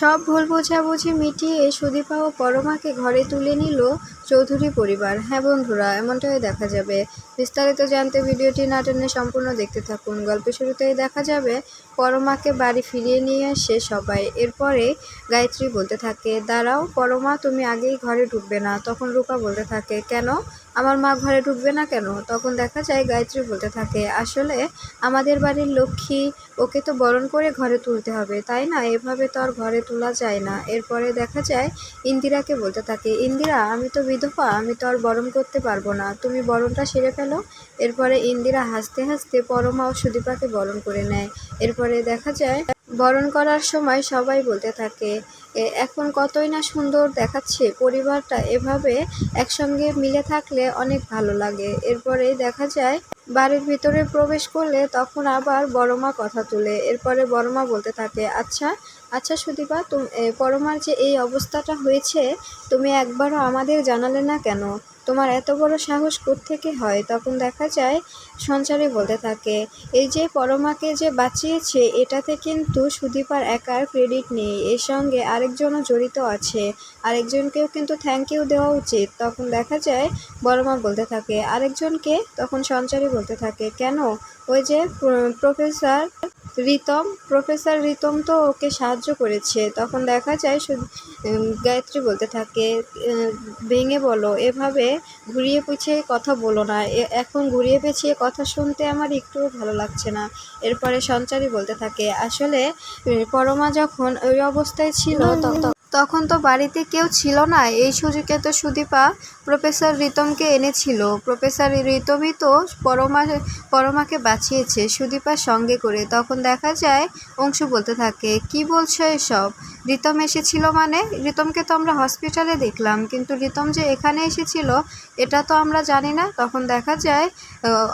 সব ভুল বোঝাবুঝি মিটিয়ে সুদীপা ও পরমাকে ঘরে তুলে নিল চৌধুরী পরিবার। হ্যাঁ বন্ধুরা, এমনটাই দেখা যাবে। বিস্তারিত জানতে ভিডিওটি নাটনে সম্পূর্ণ দেখতে থাকুন। গল্পের শুরুতেই দেখা যাবে, পরমাকে বাড়ি ফিরিয়ে নিয়ে আসে সবাই। এরপরে গায়ত্রী বলতে থাকে, দাঁড়াও পরমা, তুমি আগেই ঘরে ঢুকবে না। তখন রূপা বলতে থাকে, কেন? আমার মা ঘরে ঢুকবে না কেন? তখন দেখা যায় গায়ত্রী বলতে থাকে আসলে আমাদের বাড়ির লক্ষ্মী ওকে তো বরণ করে ঘরে তুলতে হবে তাই না? এভাবে তো আর ঘরে তোলা যায় না। এরপরে দেখা যায় ইন্দিরাকে বলতে থাকে ইন্দিরা আমি তো বিধবা আমি তো আর বরণ করতে পারব না তুমি বরণটা সেরে ফেলো। এরপরে ইন্দিরা হাসতে হাসতে পরমা ও সুদীপাকে বরণ করে নেয়। এরপরে দেখা যায় বরণ করার সময় সবাই বলতে থাকে "এ, এখন কতই না সুন্দর দেখাচ্ছে পরিবারটা। এভাবে একসঙ্গে মিলে থাকলে অনেক ভালো লাগে। এরপরে দেখা যায়, বাড়ির ভিতরে প্রবেশ করলে তখন আবার বড়মা কথা তুলে। এরপরে বড়মা বলতে থাকে আচ্ছা আচ্ছা সুদীপা, তুমি বড়মার যে এই অবস্থাটা হয়েছে, তুমি একবারও আমাদের জানালে না কেন? তোমার এত বড় সাহস থেকে হয়? তখন দেখা যায় সঞ্চারী বলতে থাকে, এই যে পরমাকে যে বাঁচিয়েছে, এটাতে কিন্তু সুদীপার একার ক্রেডিট নেই। এর সঙ্গে আরেকজনও জড়িত আছে। আরেকজনকেও কিন্তু থ্যাংক ইউ দেওয়া উচিত। তখন দেখা যায় বড়মা বলতে থাকে, আরেকজনকে? তখন সঞ্চারী বলতে থাকে, কেন? ওই যে প্র- প্রফেসর রিতম প্রফেসর রিতম তো ওকে সাহায্য করেছে। তখন দেখা যায় শুধু গায়ত্রী বলতে থাকে ভেঙে বলো এভাবে ঘুরিয়ে পিছিয়ে কথা বলো না। এ- এখন ঘুরিয়ে পেছিয়ে কথা শুনতে আমার একটুও ভালো লাগছে না। এরপরে সঞ্চারী বলতে থাকে আসলে পরমা যখন ওই অবস্থায় ছিল ত- ত- তখন তো বাড়িতে কেউ ছিল না। এই সুযোগে তো সুদীপা প্রফেসর রিতমকে এনেছিল। প্রফেসর রিতমই তো পরমা, পরমাকে বাঁচিয়েছে সুদীপার সঙ্গে করে। তখন দেখা যায় অংশু বলতে থাকে, কি বলছো এসব? রিতম এসেছিল মানে? রিতমকে তো আমরা হসপিটালে দেখলাম, কিন্তু রিতম যে এখানে এসেছিল, এটা তো আমরা জানি না। তখন দেখা যায়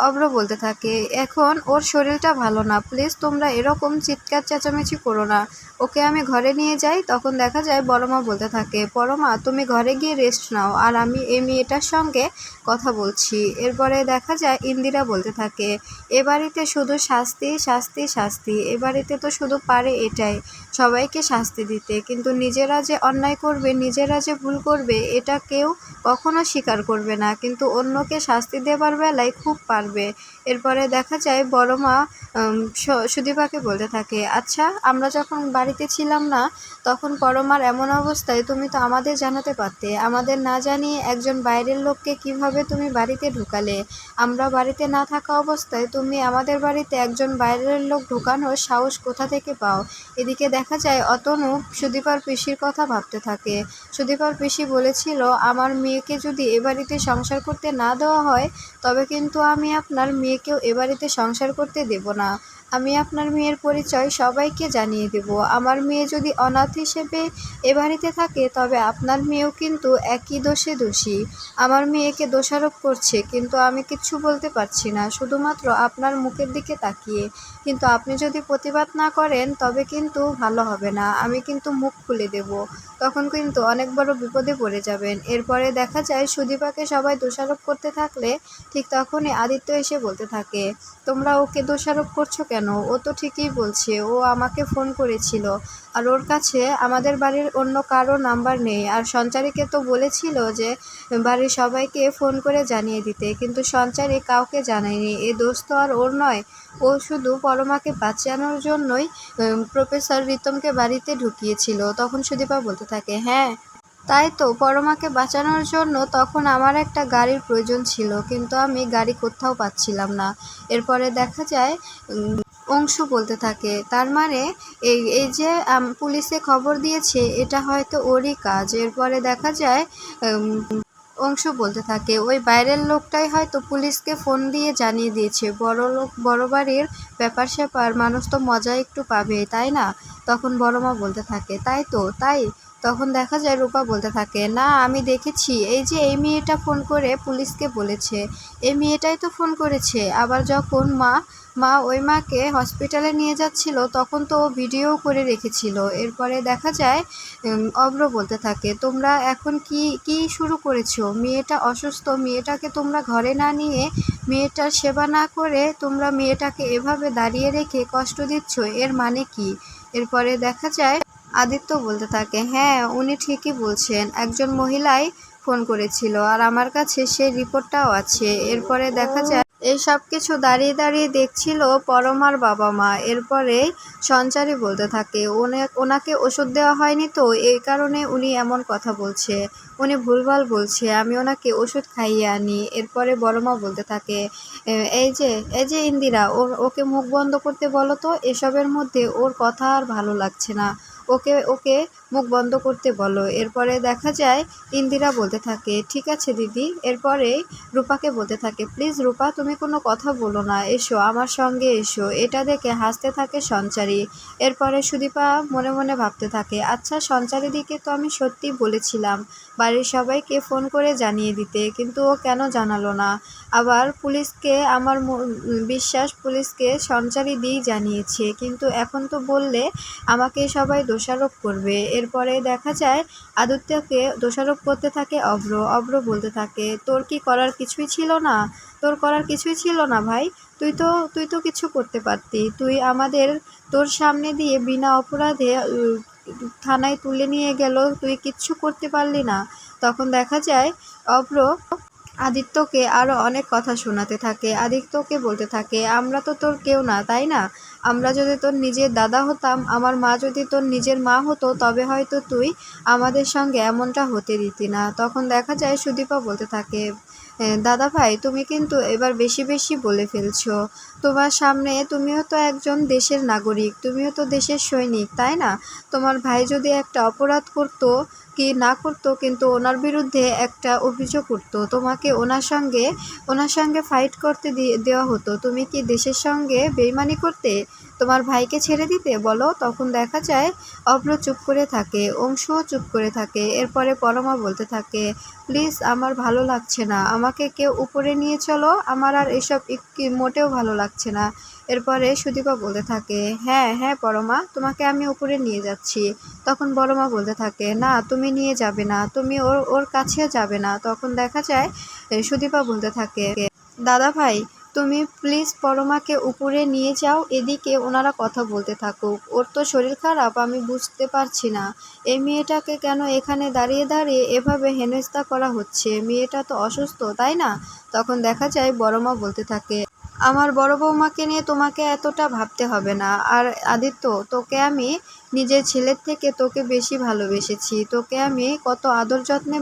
অব্র বলতে থাকে, এখন ওর শরীরটা ভালো না প্লিজ তোমরা এরকম চিৎকার চেঁচামেচি করো না। ওকে আমি ঘরে নিয়ে যাই। তখন দেখা যায়, বড়মা বলতে থাকে, পরমা, তুমি ঘরে গিয়ে রেস্ট নাও, আর আমি এই মেয়েটার সঙ্গে কথা বলছি। এরপরে দেখা যায়, ইন্দিরা বলতে থাকে, এ বাড়িতে শুধু শাস্তি শাস্তি শাস্তি, এ বাড়িতে তো শুধু পারে এটাই, সবাইকে শাস্তি দিতে। কিন্তু নিজেরা যে অন্যায় করবে, নিজেরা যে ভুল করবে, এটা কেউ কখনো স্বীকার করবে না। কিন্তু অন্যকে শাস্তি দেবার বেলায় খুব পারবে। এরপরে দেখা যায় বড় মা সুদীপাকে বলতে থাকে আচ্ছা আমরা যখন বাড়িতে ছিলাম না, তখন পরমার এমন অবস্থায় তুমি তো আমাদের জানাতে পারতে। আমাদের না জানিয়ে একজন বাইরের লোককে কীভাবে তুমি বাড়িতে ঢুকালে? আমরা বাড়িতে না থাকা অবস্থায় তুমি আমাদের বাড়িতে একজন বাইরের লোক ঢুকানোর সাহস কোথা থেকে পাও? এদিকে দেখা যায় অতনু সুদীপার পিসির কথা ভাবতে থাকে। সুদীপার পিসি বলেছিল, আমার মেয়েকে যদি এ বাড়িতে সংসার করতে না দেওয়া হয়, তবে কিন্তু আমি আপনার মেয়েকেও এ বাড়িতে সংসার করতে দেবো না। আমি আপনার মেয়ের পরিচয় সবাইকে জানিয়ে দেব। আমার মেয়ে যদি অনাথ হিসেবে এ বাড়িতে থাকে, তবে আপনার মেয়েও কিন্তু একই দোষে দোষী। আমার মেয়েকে দোষারোপ করছে, কিন্তু আমি কিচ্ছু বলতে পারছি না, শুধুমাত্র আপনার মুখের দিকে তাকিয়ে। কিন্তু আপনি যদি প্রতিবাদ না করেন, তবে কিন্তু ভালো হবে না, আমি কিন্তু মুখ খুলে দেব। তখন কিন্তু অনেক বড় বিপদে পড়ে যাবেন। এরপরে দেখা যায়, সুদীপাকে সবাই দোষারোপ করতে থাকলে ঠিক তখনই আদিত্য এসে বলতে থাকে, তোমরা ওকে দোষারোপ করছ কেন? ও তো ঠিকই বলছে, ও আমাকে ফোন করেছিল। আর ওর কাছে আমাদের বাড়ির অন্য কারও নাম্বার নেই। আর সঞ্চারীকে তো বলেছিল যে বাড়ির সবাইকে ফোন করে জানিয়ে দিতে, কিন্তু সঞ্চারী কাউকে জানায়নি। এ দোষ তো আর ওর নয়। ও শুধু পরমাকে বাঁচানোর জন্যই প্রফেসর রিতমকে বাড়িতে ঢুকিয়েছিল। তখন সুদীপা বলতে থাকে হ্যাঁ তাই তো, পরমাকে বাঁচানোর জন্য তখন আমার একটা গাড়ির প্রয়োজন ছিল, কিন্তু আমি গাড়ি কোথাও পাচ্ছিলাম না। এরপরে দেখা যায় অংশু বলতে থাকে। তার মানে এই এই যে পুলিশে খবর দিয়েছে, এটা হয়তো ওরই কাজ। এরপরে দেখা যায় অংশু বলতে থাকে, ওই বাইরের লোকটাই হয়তো পুলিশকে ফোন দিয়ে জানিয়ে দিয়েছে। বড় লোক, বড় বাড়ির ব্যাপার স্যাপার, মানুষ তো মজা একটু পাবে, তাই না? তখন বড় মা বলতে থাকে, তাই তো, তাই? তখন দেখা যায়, রূপা বলতে থাকে, না, আমি দেখেছি, এই যে, এই মেয়েটা ফোন করে পুলিশকে বলেছে। এই মেয়েটাই তো ফোন করেছে। আবার যখন মা মা ওই মাকে হসপিটালে নিয়ে যাচ্ছিল, তখন তো ও ভিডিও করে রেখেছিল। এরপরে দেখা যায় অব্র বলতে থাকে, তোমরা এখন কি কি শুরু করেছ? মেয়েটা অসুস্থ, মেয়েটাকে তোমরা ঘরে না নিয়ে মেয়েটার সেবা না করে তোমরা মেয়েটাকে এভাবে দাঁড়িয়ে রেখে কষ্ট দিচ্ছ? এর মানে কি? এরপরে দেখা যায়, আদিত্য বলতে থাকে হ্যাঁ উনি ঠিকই বলছেন। একজন মহিলাই ফোন করেছিল, আর আমার কাছে সেই রিপোর্টটাও আছে। এরপরে দেখা যায় এই সব কিছু দাঁড়িয়ে দাঁড়িয়ে দেখছিল পরমার বাবা মা। এরপরে সঞ্চারী বলতে থাকে, ওনে- ওনাকে ওষুধ দেওয়া হয়নি তো, এই কারণে উনি এমন কথা বলছে। উনি ভুলভাল বলছে, আমি ওনাকে ওষুধ খাইয়ে আনি। এরপরে বড়মা বলতে থাকে এই যে এই যে ইন্দিরা ওর ওকে মুখ বন্ধ করতে বলো তো, এসবের মধ্যে ওর কথা আর ভালো লাগছে না। ওকে ওকে মুখ বন্ধ করতে বলো। এরপরে দেখা যায় ইন্দিরা বলতে থাকে, ঠিক আছে দিদি। এরপরে রূপাকে বলতে থাকে, প্লিজ রূপা, তুমি কোনো কথা বলো না। এসো, আমার সঙ্গে এসো। এটা দেখে হাসতে থাকে সঞ্চারী। এরপরে সুদীপা মনে মনে ভাবতে থাকে আচ্ছা সঞ্চারীদিকে তো আমি সত্যি বলেছিলাম। বাড়ির সবাইকে ফোন করে জানিয়ে দিতে, কিন্তু ও কেন জানালো না? আবার পুলিশকে, আমার বিশ্বাস পুলিশকে সঞ্চারী দিয়েই জানিয়েছে, কিন্তু এখন তো বললে আমাকে সবাই দোষারোপ করবে। এরপরে দেখা যায়, আদিত্যকে দোষারোপ করতে থাকে, অভ্র অভ্র বলতে থাকে, তোর কি করার কিছুই ছিল না? তোর করার কিছুই ছিল না ভাই? তুই তো তুই তো কিছু করতে পারতি। তুই আমাদের তোর সামনে দিয়ে বিনা অপরাধে থানায় তুলে নিয়ে গেল, তুই কিচ্ছু করতে পারলি না। তখন দেখা যায়, অভ্র আদিত্যকে আরও অনেক কথা শোনাতে থাকে, আদিত্যকে বলতে থাকে, আমরা তো তোর কেউ না, তাই না? আমরা যদি তোর নিজের দাদা হতাম, আমার মা যদি তোর নিজের মা হতো, তবে হয়তো তুই আমাদের সঙ্গে এমনটা হতে দিতি না। তখন দেখা যায় সুদীপা বলতে থাকে দাদা ভাই, তুমি কিন্তু এবার বেশি বেশি বলে ফেলছো। তোমার সামনে তুমিও তো একজন দেশের নাগরিক, তুমিও তো দেশের সৈনিক, তাই না? তোমার ভাই যদি একটা অপরাধ করতো কি না করতো, কিন্তু ওনার বিরুদ্ধে একটা অভিযোগ করতো তোমাকে ওনার সঙ্গে ওনার সঙ্গে ফাইট করতে দেওয়া হতো। তুমি কি দেশের সঙ্গে বেইমানি করতে, তোমার ভাইকে ছেড়ে দিতে? বলো, তখন দেখা যায় অভ্র চুপ করে থাকে, অংশুও চুপ করে থাকে, এরপরে পরমা বলতে থাকে, প্লিজ, আমার ভালো লাগছে না। আমাকে কেউ উপরে নিয়ে চলো, আমার আর এসব মোটেও ভালো লাগছে না। এরপরে সুদীপা বলতে থাকে হ্যাঁ হ্যাঁ পরমা, তোমাকে আমি উপরে নিয়ে যাচ্ছি। তখন বড়মা বলতে থাকে, না, তুমি নিয়ে যাবে না, তুমি ওর ওর কাছেও যাবে না। তখন দেখা যায় সুদীপা বলতে থাকে, দাদা ভাই, তুমি প্লিজ পরমাকে উপরে নিয়ে যাও, এদিকে ওনারা কথা বলতে থাকুক। ওর তো শরীর খারাপ, আমি বুঝতে পারছি না। এই মেয়েটাকে কেন এখানে দাঁড়িয়ে দাঁড়িয়ে এভাবে হেনস্থা করা হচ্ছে? মেয়েটা তো অসুস্থ, তাই না? তখন দেখা যায়, বড়মা বলতে থাকে আমার বড় বৌমাকে নিয়ে তোমাকে এতটা ভাবতে হবে না। আর আদিত্য, তোকে আমি নিজের ছেলের থেকে তোকে বেশি ভালোবেসেছি। তোকে আমি কত আদর যত্নে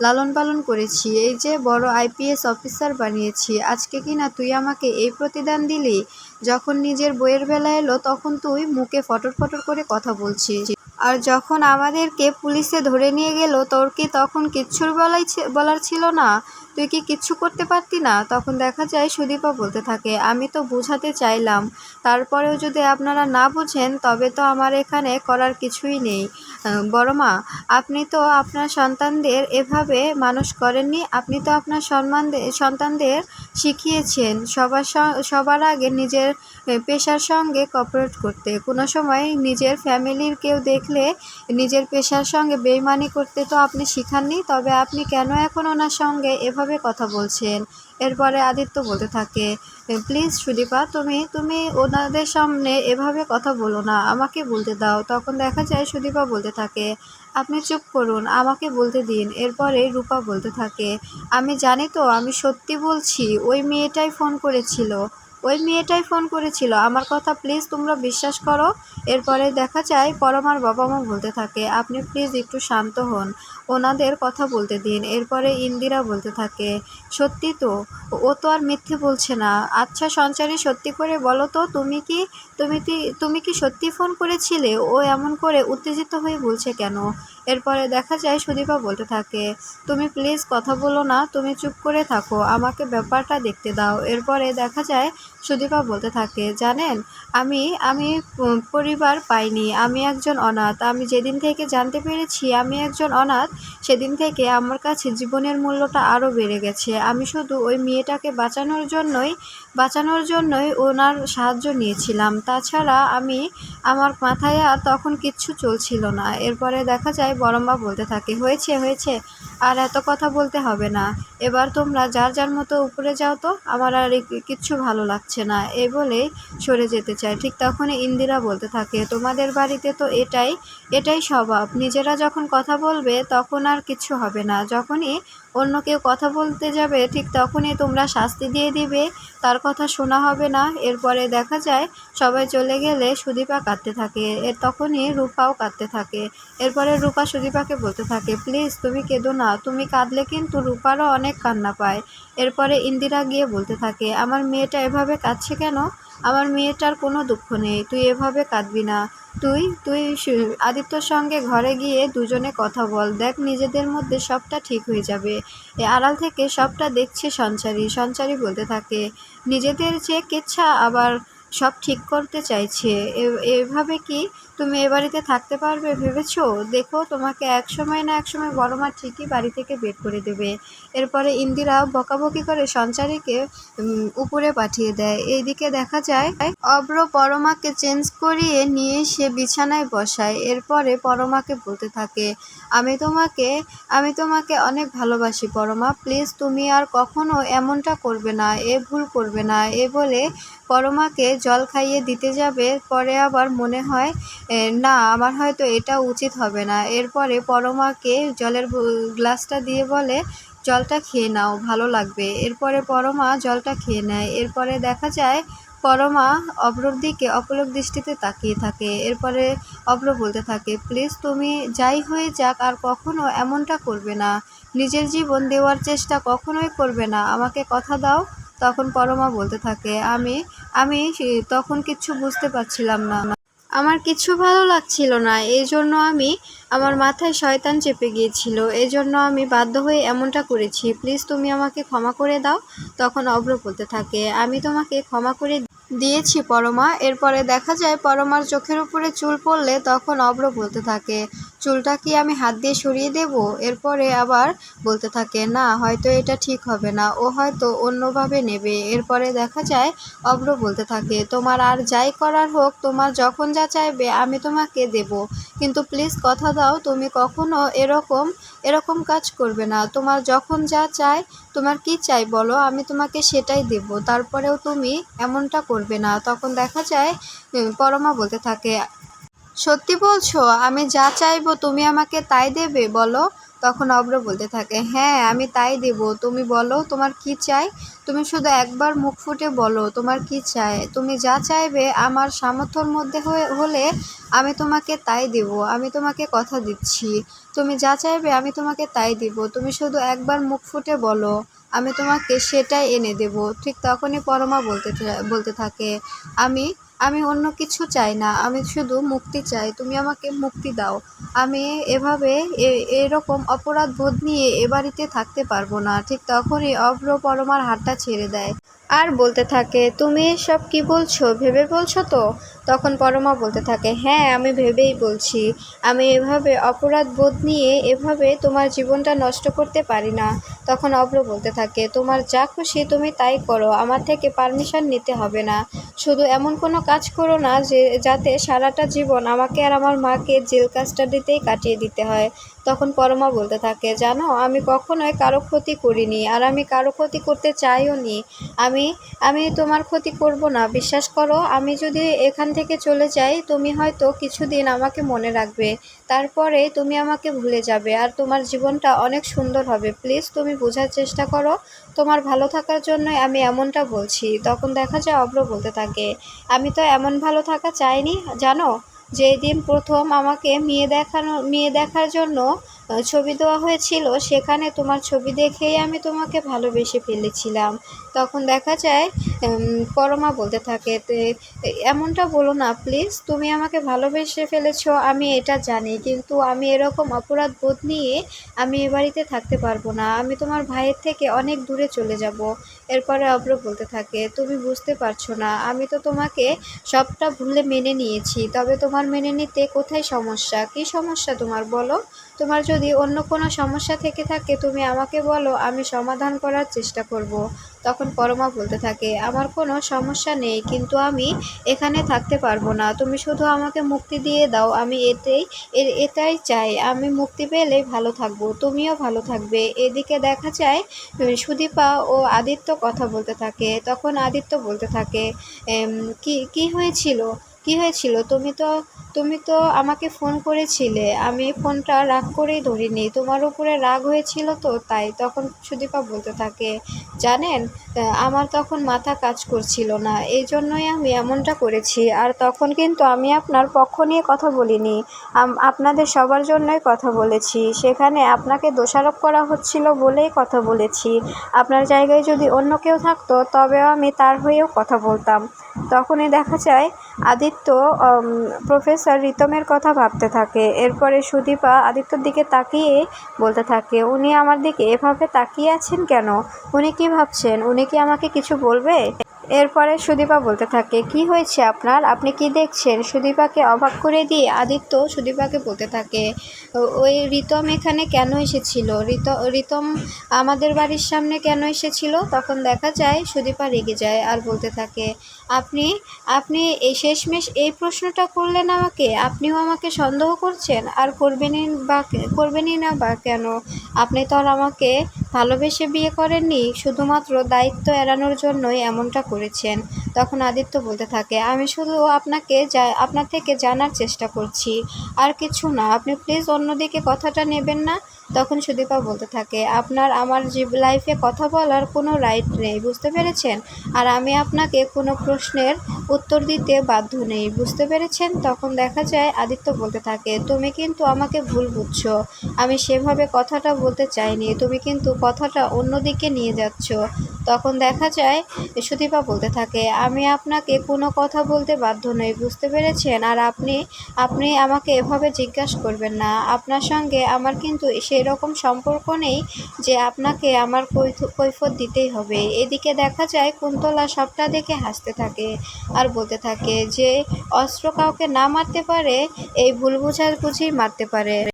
লালন পালন করেছি। এই যে বড় আইপিএস অফিসার বানিয়েছি। আজকে কি না তুই আমাকে এই প্রতিদান দিলি? যখন নিজের বইয়ের বেলা এলো, তখন তুই মুখে ফটর ফটর করে কথা বলছিস। আর যখন আমাদেরকে পুলিশে ধরে নিয়ে গেল, তোর কি তখন কিচ্ছুর বলাই বলার ছিল না? তুই কি কিচ্ছু করতে পারতি না? তখন দেখা যায় সুদীপা বলতে থাকে আমি তো বোঝাতে চাইলাম। তারপরেও যদি আপনারা না বুঝেন তবে তো আমার এখানে করার কিছুই নেই। আহ, বড় মা আপনি তো আপনার সন্তানদের এভাবে মানুষ করেননি। আপনি তো আপনার সম্মান সন্তানদের শিখিয়েছেন। সবার সবার আগে নিজের পেশার সঙ্গে কপারেট করতে। কোনো সময় নিজের ফ্যামিলির কেউ দেখলে নিজের পেশার সঙ্গে বেইমানি করতে তো আপনি শিখাননি। তবে আপনি কেন এখন ওনার সঙ্গে এভাবে কথা বলছেন। এরপরে আদিত্য বলতে থাকে, প্লিজ সুদীপা, তুমি তুমি ওনাদের সামনে এভাবে কথা বলো না। আমাকে বলতে দাও। তখন দেখা যায় সুদীপা বলতে থাকে, আপনি চুপ করুন, আমাকে বলতে দিন। এরপরে রূপা বলতে থাকে, আমি জানি তো, আমি সত্যি বলছি, ওই মেয়েটাই ফোন করেছিল। ওই মেয়েটাই ফোন করেছিল। আমার কথা প্লিজ তোমরা বিশ্বাস করো? এরপরে দেখা যায় পরমার বাবা মা বলতে থাকে, আপনি প্লিজ একটু শান্ত হন। ওনাদের কথা বলতে দিন। এরপরে ইন্দিরা বলতে থাকে, সত্যি তো? ও তো আর মিথ্যে বলছে না। আচ্ছা সঞ্চারী, সত্যি করে বলো তো, তুমি কি তুমি কি তুমি কি সত্যি ফোন করেছিলে? ও এমন করে উত্তেজিত হয়ে বলছে কেন? এরপরে দেখা যায় সুদীপা বলতে থাকে, তুমি প্লিজ কথা বলো না, তুমি চুপ করে থাকো, আমাকে ব্যাপারটা দেখতে দাও। এরপরে দেখা যায় সুদীপা বলতে থাকে, জানেন, আমি আমি পরিবার পাইনি, আমি একজন অনাথ, আমি যেদিন থেকে জানতে পেরেছি আমি একজন অনাথ, সেদিন থেকে আমার কাছে জীবনের মূল্যটা আরও বেড়ে গেছে। আমি শুধু ওই মেয়েটাকে বাঁচানোর জন্যই বাঁচানোর জন্যই ওনার সাহায্য নিয়েছিলাম। তাছাড়া আমি, আমার মাথায় আর তখন কিচ্ছু চলছিল না। এরপরে দেখা যায় বড়ম্বা বলতে থাকে, হয়েছে হয়েছে, আর এত কথা বলতে হবে না। এবার তোমরা যার যার মতো উপরে যাও তো, আমার আর কিচ্ছু ভালো লাগছে না। এ বলে সরে যেতে চায়। ঠিক তখনই ইন্দিরা বলতে থাকে, তোমাদের বাড়িতে তো এটাই এটাই স্বভাব। নিজেরা যখন কথা বলবে, তখন আর কিছু হবে না। যখনই অন্য কেউ কথা বলতে যাবে, ঠিক তখনই তোমরা শাস্তি দিয়ে দিবে। তার কথা শোনা হবে না। এরপরে দেখা যায়, সবাই চলে গেলে সুদীপা কাঁদতে থাকে। এর তখনই রূপাও কাঁদতে থাকে। এরপরে রূপা সুদীপাকে বলতে থাকে, প্লিজ, তুমি কেঁদো না। তুমি কাঁদলে কিন্তু রূপারও অনেক কান্না পায়। এরপরে ইন্দিরা গিয়ে বলতে থাকে, আমার মেয়েটা এভাবে কাঁদছে কেন? আমার মেয়েটার কোনো দুঃখ নেই। তুই এভাবে কাঁদবি না। তুই তুই আদিত্যর সঙ্গে ঘরে গিয়ে দুজনে কথা বল। দেখ, নিজেদের মধ্যে সবটা ঠিক হয়ে যাবে। এ আড়াল থেকে সবটা দেখছে সঞ্চারী। সঞ্চারী বলতে থাকে, নিজেদের যে কেচ্ছা আবার সব ঠিক করতে চাইছে। এভাবে কি তুমি এ বাড়িতে থাকতে পারবে ভেবেছো? দেখো, তোমাকে এক সময় না এক সময় বড় মা ঠিকই বাড়ি থেকে বের করে দেবে। এরপরে ইন্দিরা বকাবকি করে সঞ্চারীকে উপরে পাঠিয়ে দেয়। এইদিকে দেখা যায়, অব্র পরমাকে চেঞ্জ করিয়ে নিয়ে সে বিছানায় বসায়। এরপরে পরমাকে বলতে থাকে, আমি তোমাকে আমি তোমাকে অনেক ভালোবাসি পরমা। প্লিজ, তুমি আর কখনো এমনটা করবে না, এ ভুল করবে না। এ বলে পরমাকে জল খাইয়ে দিতে যাবে, পরে আবার মনে হয় না, আমার হয়তো এটা উচিত হবে না। এরপরে পরমাকে জলের গ্লাসটা দিয়ে বলে, জলটা খেয়ে নাও, ভালো লাগবে। এরপরে পরমা জলটা খেয়ে নেয়। এরপরে দেখা যায়, পরমা অব্রর দিকে অপলক দৃষ্টিতে তাকিয়ে থাকে। এরপরে অব্র বলতে থাকে, প্লিজ তুমি যাই হয়ে যাক, আর কখনো এমনটা করবে না। নিজের জীবন দেওয়ার চেষ্টা কখনোই করবে না। আমাকে কথা দাও। তখন পরমা বলতে থাকে, আমি আমি তখন কিচ্ছু বুঝতে পারছিলাম না। আমার কিছু ভালো লাগছিল না। এই জন্য আমি, আমার মাথায় শয়তান চেপে গিয়েছিল। জন্য আমি বাধ্য হয়ে এমনটা করেছি। প্লিজ তুমি আমাকে ক্ষমা করে দাও। তখন অব্র বলতে থাকে, আমি তোমাকে ক্ষমা করে দিয়েছি পরমা। এরপরে দেখা যায় পরমার চোখের উপরে চুল পড়লে তখন অব্র বলতে থাকে চুলটা কি আমি হাত দিয়ে সরিয়ে দেব? এরপরে আবার বলতে থাকে, না, হয়তো এটা ঠিক হবে না। ও হয়তো অন্যভাবে নেবে। এরপরে দেখা যায় অব্র বলতে থাকে, তোমার আর যাই করার হোক, তোমার যখন যা চাইবে আমি তোমাকে দেব। কিন্তু প্লিজ কথা দাও, তুমি কখনো এরকম এরকম কাজ করবে না। তোমার যখন যা চাই, তোমার কি চাই বলো? আমি তোমাকে সেটাই দেব। তারপরেও তুমি এমনটা করবে না। তখন দেখা যায় পরমা বলতে থাকে সত্যি বলছো? আমি যা চাইব তুমি আমাকে তাই দেবে, বলো? তখন অব্র বলতে থাকে হ্যাঁ আমি তাই দেব। তুমি বলো, তোমার কি চাই? তুমি শুধু একবার মুখ ফুটে বলো, তোমার কি চাই? তুমি যা চাইবে আমার সামর্থ্যর মধ্যে হলে আমি তোমাকে তাই দেব, আমি তোমাকে কথা দিচ্ছি। তুমি যা চাইবে আমি তোমাকে তাই দিব, তুমি শুধু একবার মুখ ফুটে বলো, আমি তোমাকে সেটাই এনে দেব। ঠিক তখনই পরমা বলতে বলতে থাকে, আমি আমি অন্য কিছু চাই না, আমি শুধু মুক্তি চাই, তুমি আমাকে মুক্তি দাও। আমি এভাবে এরকম অপরাধ বোধ নিয়ে এ বাড়িতে থাকতে পারব না। ঠিক তখনই অভ্র পরমার হাতটা ছেড়ে দেয়। আর বলতে থাকে, তুমি এসব কি বলছো? ভেবে বলছো তো? তখন পরমা বলতে থাকে হ্যাঁ আমি ভেবেই বলছি। আমি এভাবে অপরাধ বোধ নিয়ে এভাবে তোমার জীবনটা নষ্ট করতে পারি না। তখন অভ্র বলতে থাকে, তোমার যা খুশি তুমি তাই করো। আমার থেকে পারমিশন নিতে হবে না। শুধু এমন কোনো কাজ করো না যে, যাতে সারাটা জীবন আমাকে আর আমার মাকে জেল কাস্টাডিতেই কাটিয়ে দিতে হয়। তখন পরমা বলতে থাকে, জানো, আমি কখনোই কারও ক্ষতি করিনি আর আমি কারও ক্ষতি করতে চাইও নি। আমি আমি তোমার ক্ষতি করব না। বিশ্বাস করো, আমি যদি এখান থেকে চলে যাই, তুমি হয়তো কিছুদিন আমাকে মনে রাখবে। তারপরে তুমি আমাকে ভুলে যাবে আর তোমার জীবনটা অনেক সুন্দর হবে। প্লিজ, তুমি বোঝার চেষ্টা করো। তোমার ভালো থাকার জন্যই আমি এমনটা বলছি। তখন দেখা যায় অব্র বলতে থাকে, আমি তো এমন ভালো থাকা চাইনি। জানো যেই দিন প্রথম আমাকে মেয়ে দেখানো, মেয়ে দেখার জন্য ছবি দেওয়া হয়েছিল, সেখানে তোমার ছবি দেখেই আমি তোমাকে ভালোবেসে ফেলেছিলাম। তখন দেখা যায় পরমা বলতে থাকে, "তে- এমনটা বলো না প্লিজ তুমি আমাকে ভালোবেসে ফেলেছো, আমি এটা জানি, কিন্তু আমি এরকম অপরাধ বোধ নিয়ে আমি এ বাড়িতে থাকতে পারব না। আমি তোমার ভাইয়ের থেকে অনেক দূরে চলে যাব। এরপরে অব্র বলতে থাকে, তুমি বুঝতে পারছ না, আমি তো তোমাকে সবটা ভুলে মেনে নিয়েছি, তবে তোমার মেনে নিতে কোথায় সমস্যা? কি সমস্যা তোমার বলো? তোমার যদি অন্য কোনো সমস্যা থেকে থাকে, তুমি আমাকে বলো, আমি সমাধান করার চেষ্টা করব। তখন পরমা বলতে থাকে, আমার কোনো সমস্যা নেই, কিন্তু আমি এখানে থাকতে পারব না। তুমি শুধু আমাকে মুক্তি দিয়ে দাও, আমি এতেই এটাই চাই। আমি মুক্তি পেলে ভালো থাকব, তুমিও ভালো থাকবে। এদিকে দেখা যায় সুদীপা ও আদিত্য কথা বলতে থাকে। তখন আদিত্য বলতে থাকে কি কি হয়েছিল? কি হয়েছিল? তুমি তো তুমি তো আমাকে ফোন করেছিলে। আমি ফোনটা রাগ করেই ধরিনি। তোমার উপরে রাগ হয়েছিল তো, তাই তখন সুদীপা বলতে থাকে, জানেন, আমার তখন মাথা কাজ করছিল না। এই জন্যই আমি এমনটা করেছি। আর তখন কিন্তু আমি আপনার পক্ষ নিয়ে কথা বলিনি। আপনাদের সবার জন্যই কথা বলেছি। সেখানে আপনাকে দোষারোপ করা হচ্ছিল বলেই কথা বলেছি। আপনার জায়গায় যদি অন্য কেউ থাকতো, তবেও আমি তার হয়েও কথা বলতাম। তখনই দেখা যায়, আদিত্য উম, প্রফেসর রিতমের কথা ভাবতে থাকে। এরপরে সুদীপা আদিত্যর দিকে তাকিয়ে বলতে থাকে উনি আমার দিকে এভাবে তাকিয়ে আছেন কেন? উনি কি ভাবছেন? উনি কি আমাকে কিছু বলবে? এরপরে সুদীপা বলতে থাকে কি হয়েছে আপনার? আপনি কি দেখছেন? সুদীপাকে অবাক করে দিয়ে আদিত্য সুদীপাকে বলতে থাকে ওই রিতম এখানে কেন এসেছিল? রিত রিতম আমাদের বাড়ির সামনে কেন এসেছিল? তখন দেখা যায় সুদীপা রেগে যায় আর বলতে থাকে আপনি আপনি এই শেষমেশ এই প্রশ্নটা করলেন আমাকে, আপনিও আমাকে সন্দেহ করছেন? আর করবেনই বা করবেনই না বা কেন? আপনি তো আর আমাকে ভালোবেসে বিয়ে করেননি, শুধুমাত্র দায়িত্ব এড়ানোর জন্যই এমনটা করেছেন। তখন আদিত্য বলতে থাকে, আমি শুধু আপনাকে যা, আপনার থেকে জানার চেষ্টা করছি। আর কিছু না, আপনি প্লিজ অন্যদিকে কথাটা নেবেন না। তখন সুদীপা বলতে থাকে, আপনার আমার লাইফে কথা বলার কোনো রাইট নেই, বুঝতে পেরেছেন? আর আমি আপনাকে কোনো প্রশ্নের উত্তর দিতে বাধ্য নেই, বুঝতে পেরেছেন? তখন দেখা যায়, আদিত্য বলতে থাকে, তুমি কিন্তু আমাকে ভুল বুঝছ। আমি সেভাবে কথাটা বলতে চাইনি। তুমি কিন্তু কথাটা অন্যদিকে নিয়ে যাচ্ছ। তখন দেখা যায়, সুদীপা বলতে থাকে, আমি আপনাকে কোনো কথা বলতে বাধ্য নই, বুঝতে পেরেছেন? আর আপনি আপনি আমাকে এভাবে জিজ্ঞাসা করবেন না। আপনার সঙ্গে আমার কিন্তু সেই রকম সম্পর্ক নেই যে আপনাকে আমার কৈফ- কৈফত দিতেই হবে। এদিকে দেখা যায়, কুন্তলা সবটা দেখে হাসতে থাকে আর বলতে থাকে যে, অস্ত্র কাউকে না মারতে পারে, এই ভুল বোঝাবুঝি মারতে পারে।